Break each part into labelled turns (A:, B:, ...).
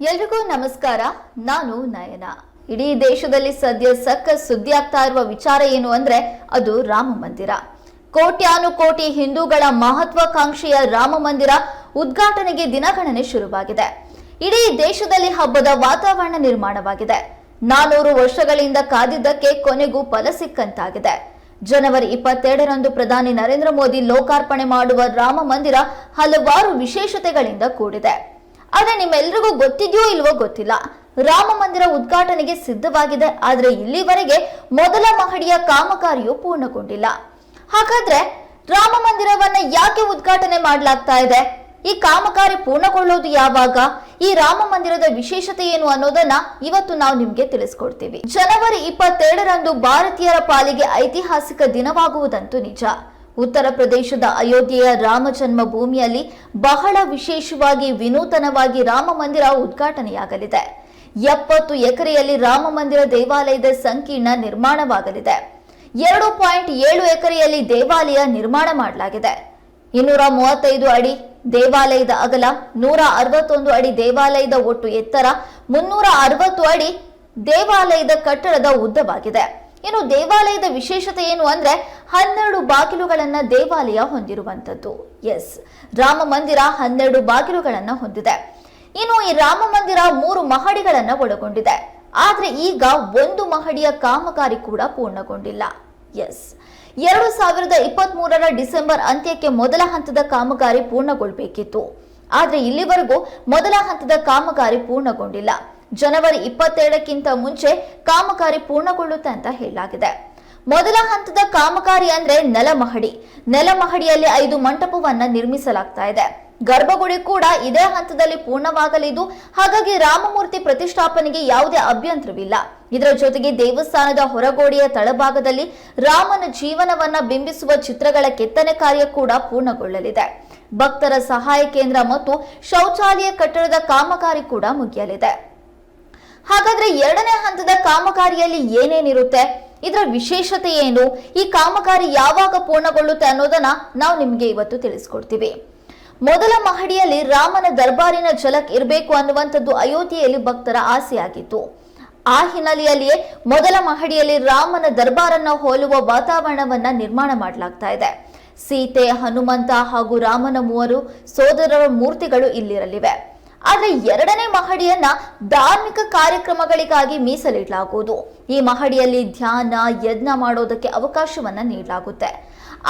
A: ಎಲ್ರಿಗೂ ನಮಸ್ಕಾರ. ನಾನು ನಯನ. ಇಡೀ ದೇಶದಲ್ಲಿ ಸದ್ಯ ಸಕ್ಕ ಸುದ್ದಿ ಆಗ್ತಾ ಇರುವ ವಿಚಾರ ಏನು ಅಂದ್ರೆ ಅದು ರಾಮ ಮಂದಿರ. ಕೋಟ್ಯಾನುಕೋಟಿ ಹಿಂದೂಗಳ ಮಹತ್ವಾಕಾಂಕ್ಷೆಯ ರಾಮ ಮಂದಿರ ಉದ್ಘಾಟನೆಗೆ ದಿನಗಣನೆ ಶುರುವಾಗಿದೆ. ಇಡೀ ದೇಶದಲ್ಲಿ ಹಬ್ಬದ ವಾತಾವರಣ ನಿರ್ಮಾಣವಾಗಿದೆ. ನಾನೂರು ವರ್ಷಗಳಿಂದ ಕಾದಿದ್ದಕ್ಕೆ ಕೊನೆಗೂ ಫಲ ಸಿಕ್ಕಂತಾಗಿದೆ. ಜನವರಿ ಇಪ್ಪತ್ತೆರಡರಂದು ಪ್ರಧಾನಿ ನರೇಂದ್ರ ಮೋದಿ ಲೋಕಾರ್ಪಣೆ ಮಾಡುವ ರಾಮ ಮಂದಿರ ಹಲವಾರು ವಿಶೇಷತೆಗಳಿಂದ ಕೂಡಿದೆ. ಆದ್ರೆ ನಿಮ್ಮೆಲ್ರಿಗೂ ಗೊತ್ತಿದೆಯೋ ಇಲ್ವೋ ಗೊತ್ತಿಲ್ಲ. ರಾಮ ಮಂದಿರ ಉದ್ಘಾಟನೆಗೆ ಸಿದ್ಧವಾಗಿದೆ, ಆದರೆ ಇಲ್ಲಿವರೆಗೆ ಮೊದಲ ಮಹಡಿಯ ಕಾಮಗಾರಿಯು ಪೂರ್ಣಗೊಂಡಿಲ್ಲ. ಹಾಗಾದ್ರೆ ರಾಮ ಮಂದಿರವನ್ನ ಯಾಕೆ ಉದ್ಘಾಟನೆ ಮಾಡಲಾಗ್ತಾ ಇದೆ? ಈ ಕಾಮಗಾರಿ ಪೂರ್ಣಗೊಳ್ಳೋದು ಯಾವಾಗ? ಈ ರಾಮ ಮಂದಿರದ ವಿಶೇಷತೆ ಏನು ಅನ್ನೋದನ್ನ ಇವತ್ತು ನಾವು ನಿಮ್ಗೆ ತಿಳಿಸ್ಕೊಡ್ತೀವಿ. ಜನವರಿ ಇಪ್ಪತ್ತೆರಡರಂದು ಭಾರತೀಯರ ಪಾಲಿಗೆ ಐತಿಹಾಸಿಕ ದಿನವಾಗುವುದಂತೂ ನಿಜ. ಉತ್ತರ ಪ್ರದೇಶದ ಅಯೋಧ್ಯೆಯ ರಾಮ ಜನ್ಮಭೂಮಿಯಲ್ಲಿ ಬಹಳ ವಿಶೇಷವಾಗಿ ವಿನೂತನವಾಗಿ ರಾಮ ಮಂದಿರ ಉದ್ಘಾಟನೆಯಾಗಲಿದೆ. ಎಪ್ಪತ್ತು ಎಕರೆಯಲ್ಲಿ ರಾಮ ಮಂದಿರ ದೇವಾಲಯದ ಸಂಕೀರ್ಣ ನಿರ್ಮಾಣವಾಗಲಿದೆ. ಎರಡು ಪಾಯಿಂಟ್ ಏಳು ಎಕರೆಯಲ್ಲಿ ದೇವಾಲಯ ನಿರ್ಮಾಣ ಮಾಡಲಾಗಿದೆ. ಇನ್ನೂರ ಮೂವತ್ತೈದು ಅಡಿ ದೇವಾಲಯದ ಅಗಲ, ನೂರ ಅರವತ್ತೊಂದು ಅಡಿ ದೇವಾಲಯದ ಒಟ್ಟು ಎತ್ತರ, ಮುನ್ನೂರ ಅರವತ್ತು ಅಡಿ ದೇವಾಲಯದ ಕಟ್ಟಡದ ಉದ್ದವಾಗಿದೆ. ಇನ್ನು ದೇವಾಲಯದ ವಿಶೇಷತೆ ಏನು ಅಂದ್ರೆ ಹನ್ನೆರಡು ಬಾಗಿಲುಗಳನ್ನ ದೇವಾಲಯ ಹೊಂದಿರುವಂತದ್ದು ಎಸ್ ರಾಮ ಮಂದಿರ ಹನ್ನೆರಡು ಬಾಗಿಲುಗಳನ್ನ ಹೊಂದಿದೆ. ಇನ್ನು ಈ ರಾಮ ಮಂದಿರ ಮೂರು ಮಹಡಿಗಳನ್ನ ಒಳಗೊಂಡಿದೆ. ಆದ್ರೆ ಈಗ ಒಂದು ಮಹಡಿಯ ಕಾಮಗಾರಿ ಕೂಡ ಪೂರ್ಣಗೊಂಡಿಲ್ಲ. ಎಸ್ ಎರಡು ಸಾವಿರದ ಇಪ್ಪತ್ತ್ ಮೂರರ ಡಿಸೆಂಬರ್ ಅಂತ್ಯಕ್ಕೆ ಮೊದಲ ಹಂತದ ಕಾಮಗಾರಿ ಪೂರ್ಣಗೊಳ್ಳಬೇಕಿತ್ತು ಆದರೆ ಇಲ್ಲಿವರೆಗೂ ಮೊದಲ ಹಂತದ ಕಾಮಗಾರಿ ಪೂರ್ಣಗೊಂಡಿಲ್ಲ. ಜನವರಿ ಇಪ್ಪತ್ತೆರಡಕ್ಕಿಂತ ಮುಂಚೆ ಕಾಮಗಾರಿ ಪೂರ್ಣಗೊಳ್ಳುತ್ತೆ ಅಂತ ಹೇಳಲಾಗಿದೆ. ಮೊದಲ ಹಂತದ ಕಾಮಗಾರಿ ಅಂದ್ರೆ ನೆಲಮಹಡಿ. ನೆಲಮಹಡಿಯಲ್ಲಿ ಐದು ಮಂಟಪವನ್ನ ನಿರ್ಮಿಸಲಾಗ್ತಾ ಇದೆ. ಗರ್ಭಗುಡಿ ಕೂಡ ಇದೇ ಹಂತದಲ್ಲಿ ಪೂರ್ಣವಾಗಲಿದ್ದು, ಹಾಗಾಗಿ ರಾಮಮೂರ್ತಿ ಪ್ರತಿಷ್ಠಾಪನೆಗೆ ಯಾವುದೇ ಅಭ್ಯಂತರವಿಲ್ಲ. ಇದರ ಜೊತೆಗೆ ದೇವಸ್ಥಾನದ ಹೊರಗೋಡೆಯ ತಳಭಾಗದಲ್ಲಿ ರಾಮನ ಜೀವನವನ್ನ ಬಿಂಬಿಸುವ ಚಿತ್ರಗಳ ಕೆತ್ತನೆ ಕಾರ್ಯ ಕೂಡ ಪೂರ್ಣಗೊಳ್ಳಲಿದೆ. ಭಕ್ತರ ಸಹಾಯ ಕೇಂದ್ರ ಮತ್ತು ಶೌಚಾಲಯ ಕಟ್ಟಡದ ಕಾಮಗಾರಿ ಕೂಡ ಮುಗಿಯಲಿದೆ. ಹಾಗಾದ್ರೆ ಎರಡನೇ ಹಂತದ ಕಾಮಗಾರಿಯಲ್ಲಿ ಏನೇನಿರುತ್ತೆ? ಇದರ ವಿಶೇಷತೆ ಏನು? ಈ ಕಾಮಗಾರಿ ಯಾವಾಗ ಪೂರ್ಣಗೊಳ್ಳುತ್ತೆ ಅನ್ನೋದನ್ನ ನಾವು ನಿಮಗೆ ಇವತ್ತು ತಿಳಿಸ್ಕೊಡ್ತೀವಿ. ಮೊದಲ ಮಹಡಿಯಲ್ಲಿ ರಾಮನ ದರ್ಬಾರಿನ ಝಲಕ್ ಇರಬೇಕು ಅನ್ನುವಂಥದ್ದು ಅಯೋಧ್ಯೆಯಲ್ಲಿ ಭಕ್ತರ ಆಸೆಯಾಗಿತ್ತು. ಆ ಹಿನ್ನೆಲೆಯಲ್ಲಿಯೇ ಮೊದಲ ಮಹಡಿಯಲ್ಲಿ ರಾಮನ ದರ್ಬಾರನ್ನ ಹೋಲುವ ವಾತಾವರಣವನ್ನ ನಿರ್ಮಾಣ ಮಾಡಲಾಗ್ತಾ ಇದೆ. ಸೀತೆ, ಹನುಮಂತ ಹಾಗೂ ರಾಮನ ಮೂವರು ಸೋದರರ ಮೂರ್ತಿಗಳು ಇಲ್ಲಿರಲಿವೆ. ಆದ್ರೆ ಎರಡನೇ ಮಹಡಿಯನ್ನ ಧಾರ್ಮಿಕ ಕಾರ್ಯಕ್ರಮಗಳಿಗಾಗಿ ಮೀಸಲಿಡಲಾಗುವುದು. ಈ ಮಹಡಿಯಲ್ಲಿ ಧ್ಯಾನ, ಯಜ್ಞ ಮಾಡೋದಕ್ಕೆ ಅವಕಾಶವನ್ನ ನೀಡಲಾಗುತ್ತೆ.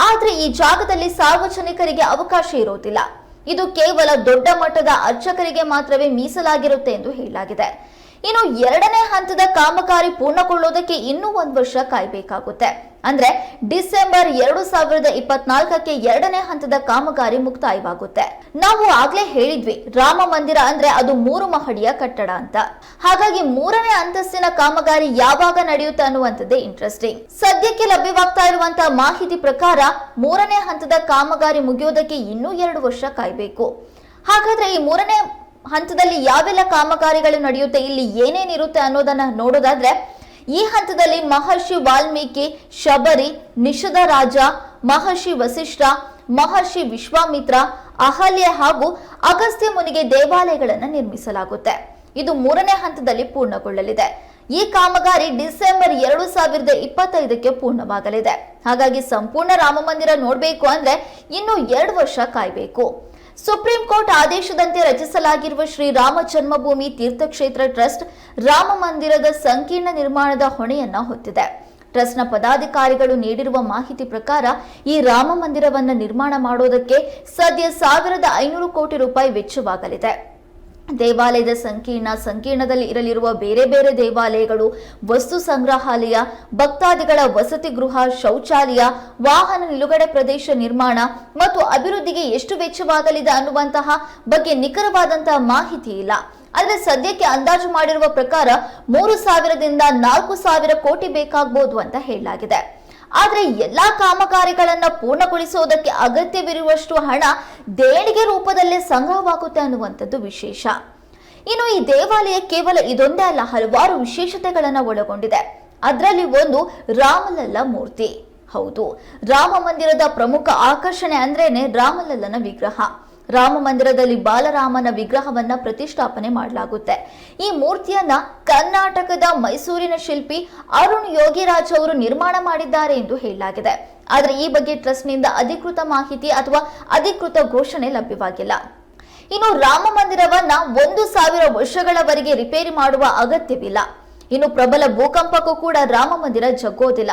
A: ಆದರೆ ಈ ಜಾಗದಲ್ಲಿ ಸಾರ್ವಜನಿಕರಿಗೆ ಅವಕಾಶ ಇರೋದಿಲ್ಲ ಇದು ಕೇವಲ ದೊಡ್ಡ ಮಟ್ಟದ ಅರ್ಚಕರಿಗೆ ಮಾತ್ರವೇ ಮೀಸಲಾಗಿರುತ್ತೆ ಎಂದು ಹೇಳಲಾಗಿದೆ. ಇನ್ನು ಎರಡನೇ ಹಂತದ ಕಾಮಗಾರಿ ಪೂರ್ಣಗೊಳ್ಳೋದಕ್ಕೆ ಇನ್ನೂ ಒಂದು ವರ್ಷ ಕಾಯಬೇಕಾಗುತ್ತೆ. ಅಂದ್ರೆ ಡಿಸೆಂಬರ್ ಎರಡು ಸಾವಿರದ ಇಪ್ಪತ್ನಾಲ್ಕಕ್ಕೆ ಎರಡನೇ ಹಂತದ ಕಾಮಗಾರಿ ಮುಕ್ತಾಯವಾಗುತ್ತೆ. ನಾವು ಆಗ್ಲೇ ಹೇಳಿದ್ವಿ, ರಾಮ ಮಂದಿರ ಅಂದ್ರೆ ಅದು ಮೂರು ಮಹಡಿಯ ಕಟ್ಟಡ ಅಂತ. ಹಾಗಾಗಿ ಮೂರನೇ ಅಂತಸ್ತಿನ ಕಾಮಗಾರಿ ಯಾವಾಗ ನಡೆಯುತ್ತೆ ಅನ್ನುವಂಥದ್ದೇ ಇಂಟ್ರೆಸ್ಟಿಂಗ್ ಸದ್ಯಕ್ಕೆ ಲಭ್ಯವಾಗ್ತಾ ಇರುವಂತಹ ಮಾಹಿತಿ ಪ್ರಕಾರ ಮೂರನೇ ಹಂತದ ಕಾಮಗಾರಿ ಮುಗಿಯೋದಕ್ಕೆ ಇನ್ನೂ ಎರಡು ವರ್ಷ ಕಾಯಬೇಕು. ಹಾಗಾದ್ರೆ ಈ ಮೂರನೇ ಹಂತದಲ್ಲಿ ಯಾವೆಲ್ಲ ಕಾಮಗಾರಿಗಳು ನಡೆಯುತ್ತೆ, ಇಲ್ಲಿ ಏನೇನಿರುತ್ತೆ ಅನ್ನೋದನ್ನ ನೋಡೋದಾದ್ರೆ, ಈ ಹಂತದಲ್ಲಿ ಮಹರ್ಷಿ ವಾಲ್ಮೀಕಿ, ಶಬರಿ, ನಿಷದ ರಾಜ, ಮಹರ್ಷಿ ವಸಿಷ್ಠ, ಮಹರ್ಷಿ ವಿಶ್ವಾಮಿತ್ರ, ಅಹಲ್ಯ ಹಾಗೂ ಅಗಸ್ತ್ಯ ಮುನಿಗೆ ದೇವಾಲಯಗಳನ್ನು ನಿರ್ಮಿಸಲಾಗುತ್ತೆ. ಇದು ಮೂರನೇ ಹಂತದಲ್ಲಿ ಪೂರ್ಣಗೊಳ್ಳಲಿದೆ. ಈ ಕಾಮಗಾರಿ ಡಿಸೆಂಬರ್ ಎರಡು ಸಾವಿರದ ಇಪ್ಪತ್ತೈದಕ್ಕೆ ಪೂರ್ಣವಾಗಲಿದೆ. ಹಾಗಾಗಿ ಸಂಪೂರ್ಣ ರಾಮ ಮಂದಿರ ನೋಡಬೇಕು ಅಂದ್ರೆ ಇನ್ನು ಎರಡು ವರ್ಷ ಕಾಯ್ಬೇಕು. ಸುಪ್ರೀಂ ಕೋರ್ಟ್ ಆದೇಶದಂತೆ ರಚಿಸಲಾಗಿರುವ ಶ್ರೀರಾಮ ಜನ್ಮಭೂಮಿ ತೀರ್ಥಕ್ಷೇತ್ರ ಟ್ರಸ್ಟ್ ರಾಮ ಮಂದಿರದ ಸಂಕೀರ್ಣ ನಿರ್ಮಾಣದ ಹೊಣೆಯನ್ನ ಹೊತ್ತಿದೆ. ಟ್ರಸ್ಟ್ನ ಪದಾಧಿಕಾರಿಗಳು ನೀಡಿರುವ ಮಾಹಿತಿ ಪ್ರಕಾರ ಈ ರಾಮ ಮಂದಿರವನ್ನು ನಿರ್ಮಾಣ ಮಾಡೋದಕ್ಕೆ ಸದ್ಯ ಸಾವಿರದ ಐನೂರು ಕೋಟಿ ರೂಪಾಯಿ ವೆಚ್ಚವಾಗಲಿದೆ. ದೇವಾಲಯದ ಸಂಕೀರ್ಣ ಸಂಕೀರ್ಣದಲ್ಲಿ ಇರಲಿರುವ ಬೇರೆ ಬೇರೆ ದೇವಾಲಯಗಳು, ವಸ್ತು ಸಂಗ್ರಹಾಲಯ, ಭಕ್ತಾದಿಗಳ ವಸತಿ ಗೃಹ, ಶೌಚಾಲಯ, ವಾಹನ ನಿಲುಗಡೆ ಪ್ರದೇಶ ನಿರ್ಮಾಣ ಮತ್ತು ಅಭಿವೃದ್ಧಿಗೆ ಎಷ್ಟು ವೆಚ್ಚವಾಗಲಿದೆ ಅನ್ನುವಂತಹ ಬಗ್ಗೆ ನಿಖರವಾದಂತಹ ಮಾಹಿತಿ ಇಲ್ಲ. ಆದರೆ ಸದ್ಯಕ್ಕೆ ಅಂದಾಜು ಮಾಡಿರುವ ಪ್ರಕಾರ ಮೂರು ಸಾವಿರದಿಂದ ನಾಲ್ಕು ಸಾವಿರ ಕೋಟಿ ಬೇಕಾಗಬಹುದು ಅಂತ ಹೇಳಲಾಗಿದೆ. ಆದ್ರೆ ಎಲ್ಲಾ ಕಾಮಗಾರಿಗಳನ್ನು ಪೂರ್ಣಗೊಳಿಸುವುದಕ್ಕೆ ಅಗತ್ಯವಿರುವಷ್ಟು ಹಣ ದೇಣಿಗೆ ರೂಪದಲ್ಲೇ ಸಂಗ್ರಹವಾಗುತ್ತೆ ಅನ್ನುವಂಥದ್ದು ವಿಶೇಷ. ಇನ್ನು ಈ ದೇವಾಲಯ ಕೇವಲ ಇದೊಂದೇ ಅಲ್ಲ, ಹಲವಾರು ವಿಶೇಷತೆಗಳನ್ನು ಒಳಗೊಂಡಿದೆ. ಅದರಲ್ಲಿ ಒಂದು ರಾಮಲಲ್ಲ ಮೂರ್ತಿ. ಹೌದು, ರಾಮ ಮಂದಿರದ ಪ್ರಮುಖ ಆಕರ್ಷಣೆ ಅಂದ್ರೇನೆ ರಾಮಲಲ್ಲನ ವಿಗ್ರಹ. ರಾಮ ಮಂದಿರದಲ್ಲಿ ಬಾಲರಾಮನ ವಿಗ್ರಹವನ್ನ ಪ್ರತಿಷ್ಠಾಪನೆ ಮಾಡಲಾಗುತ್ತೆ. ಈ ಮೂರ್ತಿಯನ್ನ ಕರ್ನಾಟಕದ ಮೈಸೂರಿನ ಶಿಲ್ಪಿ ಅರುಣ್ ಯೋಗಿರಾಜ್ ಅವರು ನಿರ್ಮಾಣ ಮಾಡಿದ್ದಾರೆ ಎಂದು ಹೇಳಲಾಗಿದೆ. ಆದರೆ ಈ ಬಗ್ಗೆ ಟ್ರಸ್ಟ್ನಿಂದ ಅಧಿಕೃತ ಮಾಹಿತಿ ಅಥವಾ ಅಧಿಕೃತ ಘೋಷಣೆ ಲಭ್ಯವಾಗಿಲ್ಲ. ಇನ್ನು ರಾಮ ಮಂದಿರವನ್ನ ಒಂದು ಸಾವಿರ ವರ್ಷಗಳವರೆಗೆ ರಿಪೇರಿ ಮಾಡುವ ಅಗತ್ಯವಿಲ್ಲ. ಇನ್ನು ಪ್ರಬಲ ಭೂಕಂಪಕ್ಕೂ ಕೂಡ ರಾಮ ಮಂದಿರ ಜಗ್ಗೋದಿಲ್ಲ.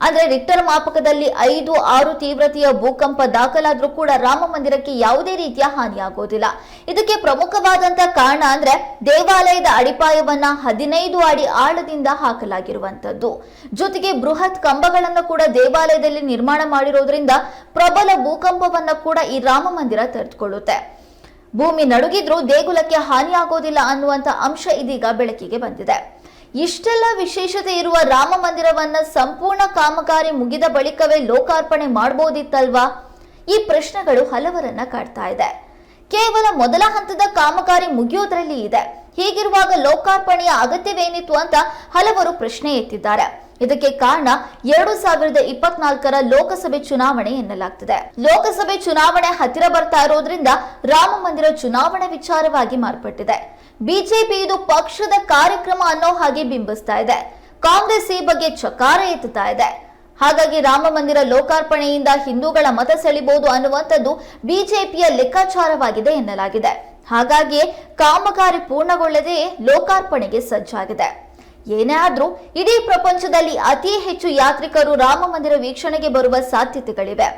A: ಅಂದ್ರೆ ರಿಕ್ಟರ್ ಮಾಪಕದಲ್ಲಿ ಐದು ಆರು ತೀವ್ರತೆಯ ಭೂಕಂಪ ದಾಖಲಾದ್ರೂ ಕೂಡ ರಾಮ ಮಂದಿರಕ್ಕೆ ಯಾವುದೇ ರೀತಿಯ ಹಾನಿಯಾಗುವುದಿಲ್ಲ ಇದಕ್ಕೆ ಪ್ರಮುಖವಾದಂತ ಕಾರಣ ಅಂದ್ರೆ ದೇವಾಲಯದ ಅಡಿಪಾಯವನ್ನ ಹದಿನೈದು ಅಡಿ ಆಳದಿಂದ ಹಾಕಲಾಗಿರುವಂತದ್ದು ಜೊತೆಗೆ ಬೃಹತ್ ಕಂಬಗಳನ್ನು ಕೂಡ ದೇವಾಲಯದಲ್ಲಿ ನಿರ್ಮಾಣ ಮಾಡಿರೋದ್ರಿಂದ ಪ್ರಬಲ ಭೂಕಂಪವನ್ನ ಕೂಡ ಈ ರಾಮ ಮಂದಿರ ತಡೆದುಕೊಳ್ಳುತ್ತೆ. ಭೂಮಿ ನಡುಗಿದ್ರೂ ದೇಗುಲಕ್ಕೆ ಹಾನಿಯಾಗೋದಿಲ್ಲ ಅನ್ನುವಂತ ಅಂಶ ಇದೀಗ ಬೆಳಕಿಗೆ ಬಂದಿದೆ. ಇಷ್ಟೆಲ್ಲ ವಿಶೇಷತೆ ಇರುವ ರಾಮ ಮಂದಿರವನ್ನ ಸಂಪೂರ್ಣ ಕಾಮಗಾರಿ ಮುಗಿದ ಬಳಿಕವೇ ಲೋಕಾರ್ಪಣೆ ಮಾಡಬಹುದಿತ್ತಲ್ವಾ ಈ ಪ್ರಶ್ನೆಗಳು ಹಲವರನ್ನ ಕಾಡ್ತಾ ಇದೆ. ಕೇವಲ ಮೊದಲ ಹಂತದ ಕಾಮಗಾರಿ ಮುಗಿಯೋದ್ರಲ್ಲಿ ಇದೆ. ಹೀಗಿರುವಾಗ ಲೋಕಾರ್ಪಣೆಯ ಅಗತ್ಯವೇನಿತ್ತು ಅಂತ ಹಲವರು ಪ್ರಶ್ನೆ ಎತ್ತಿದ್ದಾರೆ. ಇದಕ್ಕೆ ಕಾರಣ ಎರಡು ಸಾವಿರದ ಇಪ್ಪತ್ನಾಲ್ಕರ ಲೋಕಸಭೆ ಚುನಾವಣೆ ಎನ್ನಲಾಗ್ತಿದೆ. ಲೋಕಸಭೆ ಚುನಾವಣೆ ಹತ್ತಿರ ಬರ್ತಾ ಇರೋದ್ರಿಂದ ರಾಮ ಮಂದಿರ ಚುನಾವಣೆ ವಿಚಾರವಾಗಿ ಮಾರ್ಪಟ್ಟಿದೆ. ಬಿಜೆಪಿ ಇದು ಪಕ್ಷದ ಕಾರ್ಯಕ್ರಮ ಅನ್ನೋ ಹಾಗೆ ಬಿಂಬಿಸ್ತಾ ಇದೆ. ಕಾಂಗ್ರೆಸ್ ಈ ಬಗ್ಗೆ ಚಕಾರ ಎತ್ತುತ್ತಾ ಇದೆ. ಹಾಗಾಗಿ ರಾಮ ಮಂದಿರ ಲೋಕಾರ್ಪಣೆಯಿಂದ ಹಿಂದೂಗಳ ಮತ ಸೆಳಿಬಹುದು ಅನ್ನುವಂಥದ್ದು ಬಿಜೆಪಿಯ ಲೆಕ್ಕಾಚಾರವಾಗಿದೆ ಎನ್ನಲಾಗಿದೆ. ಹಾಗಾಗಿಯೇ ಕಾಮಗಾರಿ ಪೂರ್ಣಗೊಳ್ಳದೆ ಲೋಕಾರ್ಪಣೆಗೆ ಸಜ್ಜಾಗಿದೆ. ಏನೇ ಆದರೂ ಇಡೀ ಪ್ರಪಂಚದಲ್ಲಿ ಅತಿ ಹೆಚ್ಚು ಯಾತ್ರಿಕರು ರಾಮ ಮಂದಿರ ವೀಕ್ಷಣೆಗೆ ಬರುವ ಸಾಧ್ಯತೆಗಳಿವೆ.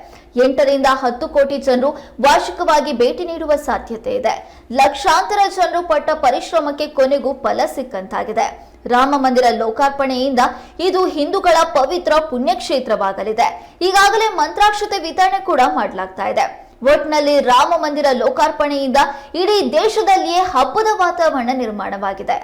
A: ಎಂಟರಿಂದ ಹತ್ತು ಕೋಟಿ ಜನರು ವಾರ್ಷಿಕವಾಗಿ ಭೇಟಿ ನೀಡುವ ಸಾಧ್ಯತೆ ಇದೆ. ಲಕ್ಷಾಂತರ ಜನರು ಪಟ್ಟ ಪರಿಶ್ರಮಕ್ಕೆ ಕೊನೆಗೂ ಫಲ ಸಿಕ್ಕಂತಾಗಿದೆ. ರಾಮ ಮಂದಿರ ಲೋಕಾರ್ಪಣೆಯಿಂದ ಇದು ಹಿಂದೂಗಳ ಪವಿತ್ರ ಪುಣ್ಯಕ್ಷೇತ್ರವಾಗಲಿದೆ. ಈಗಾಗಲೇ ಮಂತ್ರಾಕ್ಷತೆ ವಿತರಣೆ ಕೂಡ ಮಾಡಲಾಗ್ತಾ ಇದೆ. ಒಟ್ನಲ್ಲಿ ರಾಮ ಮಂದಿರ ಲೋಕಾರ್ಪಣೆಯಿಂದ ಇಡೀ ದೇಶದಲ್ಲಿಯೇ ಹಬ್ಬದ ವಾತಾವರಣ ನಿರ್ಮಾಣವಾಗಿದೆ.